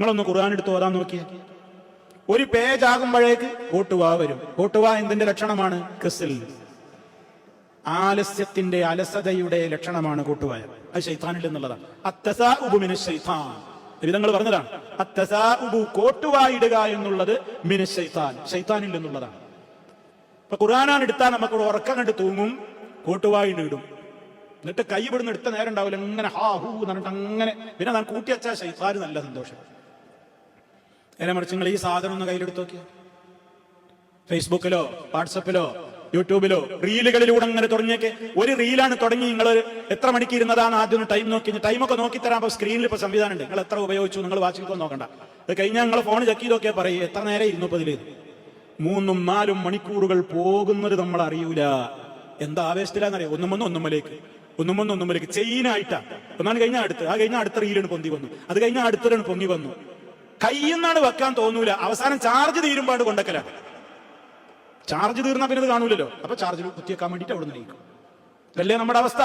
നിങ്ങളൊന്ന് ഖുർആൻ എടുത്ത് ഓതാൻ നോക്കിയേ ഒരു പേജ് ആകുമ്പോഴേക്ക് കൂട്ടുവാ വരും. കൂട്ടുവാ എന്തിന്റെ ലക്ഷണമാണ്? ക്രിസിൽ ആലസ്യത്തിന്റെ അലസതയുടെ ലക്ഷണമാണ് കൂട്ടുവായ അത് ശൈത്താനിൽ ശൈത്താൻ. വിധങ്ങൾ പറഞ്ഞതാണ്. കോട്ടുവായിടുക എന്നുള്ളത് മിന ശൈത്താനിൽ എന്നുള്ളതാണ് ഇപ്പൊ ഖുർആനാണ് എടുത്താൽ നമുക്ക് ഉറക്കം കണ്ട് തൂങ്ങും കൂട്ടുവായി ഇടും. എന്നിട്ട് കൈ ഇവിടുന്ന് എടുത്ത നേരം ഉണ്ടാവില്ല. ഇങ്ങനെ ഹാ ഹൂ എന്ന് പറഞ്ഞിട്ട് അങ്ങനെ. പിന്നെ ഞാൻ കൂട്ടിയച്ചാൽ ശൈത്താൻ നല്ല സന്തോഷം. നേരെ മറിച്ച് നിങ്ങൾ ഈ സാധനം ഒന്ന് കയ്യിലെടുത്ത് നോക്കിയ? ഫേസ്ബുക്കിലോ വാട്സപ്പിലോ യൂട്യൂബിലോ റീലുകളിലൂടെ അങ്ങനെ തുടങ്ങിയൊക്കെ. ഒരു റീലാണ് തുടങ്ങി നിങ്ങൾ എത്ര മണിക്ക് ഇരുന്നതാണ് ആദ്യം ടൈം നോക്കി. ടൈമൊക്കെ നോക്കി തരാം. അപ്പൊ സ്ക്രീനിൽ ഇപ്പൊ സംവിധാനം ഉണ്ട് നിങ്ങൾ എത്ര ഉപയോഗിച്ചു നിങ്ങൾ വാച്ചിൽ നോക്കണ്ട. അത് കഴിഞ്ഞാൽ നിങ്ങൾ ഫോൺ ചെക്ക് ചെയ്തൊക്കെ പറയും എത്ര നേരം ഇരുന്നു ഇപ്പൊ ഇതിൽ മൂന്നും നാലും മണിക്കൂറുകൾ പോകുന്നത് നമ്മൾ അറിയൂല. എന്താ ആവേശത്തിലാന്നറിയാം? ഒന്നും വന്ന് ഒന്നുമലേക്ക് ഒന്നും വന്ന് ഒന്നുമലേക്ക് ചെയിനായിട്ടാ. ഒന്നാണ് കഴിഞ്ഞാൽ അടുത്ത്. ആ കഴിഞ്ഞാൽ അടുത്ത റീലാണ് പൊന്തി വന്നു. അത് കഴിഞ്ഞാൽ അടുത്തതാണ് പൊങ്ങി വന്നു. കയ്യെന്നാണ് വെക്കാൻ തോന്നൂല. അവസാനം ചാർജ് തീരുമ്പാട് കൊണ്ടക്കല. ചാർജ് തീർന്നാ പിന്നെ ഇത് കാണൂലല്ലോ. അപ്പൊ ചാർജ് കുത്തിയേക്കാൻ വേണ്ടിട്ട് അവിടെ നിന്ന് ഇതല്ലേ നമ്മുടെ അവസ്ഥ?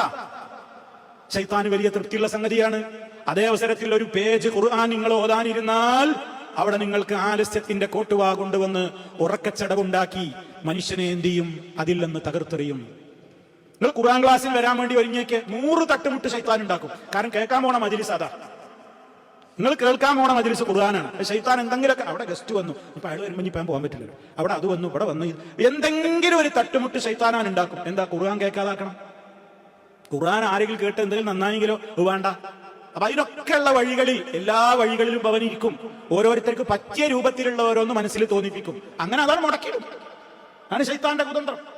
ശൈത്താന് വലിയ തൃപ്തിയുള്ള സംഗതിയാണ്. അതേ അവസരത്തിൽ ഒരു പേജ് ഖുർആൻ നിങ്ങൾ ഓതാനിരുന്നാൽ അവിടെ നിങ്ങൾക്ക് ആലസ്യത്തിന്റെ കോട്ടുവാ കൊണ്ടുവന്ന് ഉറക്കച്ചടവുണ്ടാക്കി മനുഷ്യനെ എന്ത് ചെയ്യും? അതിൽ നിന്ന് തകർത്തെറിയും. നിങ്ങൾ ഖുർആൻ ക്ലാസ്സിൽ വരാൻ വേണ്ടി ഒരുങ്ങിയൊക്കെ നൂറ് തട്ടുമുട്ട് ശൈത്താൻ ഉണ്ടാക്കും. കാരണം കേൾക്കാൻ പോണ മജിലിസ് അതാ. നിങ്ങൾ കേൾക്കാൻ പോണ മജിലിസ് ഖുർആനാണ്. ശൈത്താൻ എന്തെങ്കിലുമൊക്കെ അവിടെ ഗസ്റ്റ് വന്നു. ഇപ്പൊ അയാൾ വരുമ്പോൾ ഇപ്പം പോകാൻ പറ്റില്ലല്ലോ. അവിടെ അത് വന്നു ഇവിടെ വന്നു. എന്തെങ്കിലും ഒരു തട്ടുമുട്ട് ശൈത്താനാൻ ഉണ്ടാക്കും. എന്താ ഖുർആൻ കേൾക്കാതാക്കണം? ഖുർആൻ ആരെങ്കിലും കേട്ട് എന്തെങ്കിലും നന്നായെങ്കിലോ? വേണ്ട. അപ്പൊ അതിനൊക്കെയുള്ള വഴികളിൽ എല്ലാ വഴികളിലും ഭവനിരിക്കും ഓരോരുത്തർക്ക് പറ്റിയ രൂപത്തിലുള്ള ഓരോന്ന് മനസ്സിൽ തോന്നിപ്പിക്കും. അങ്ങനെ അതാണ് മുടക്കിയിടും ആണ് ശൈത്താന്റെ കുതന്ത്രം.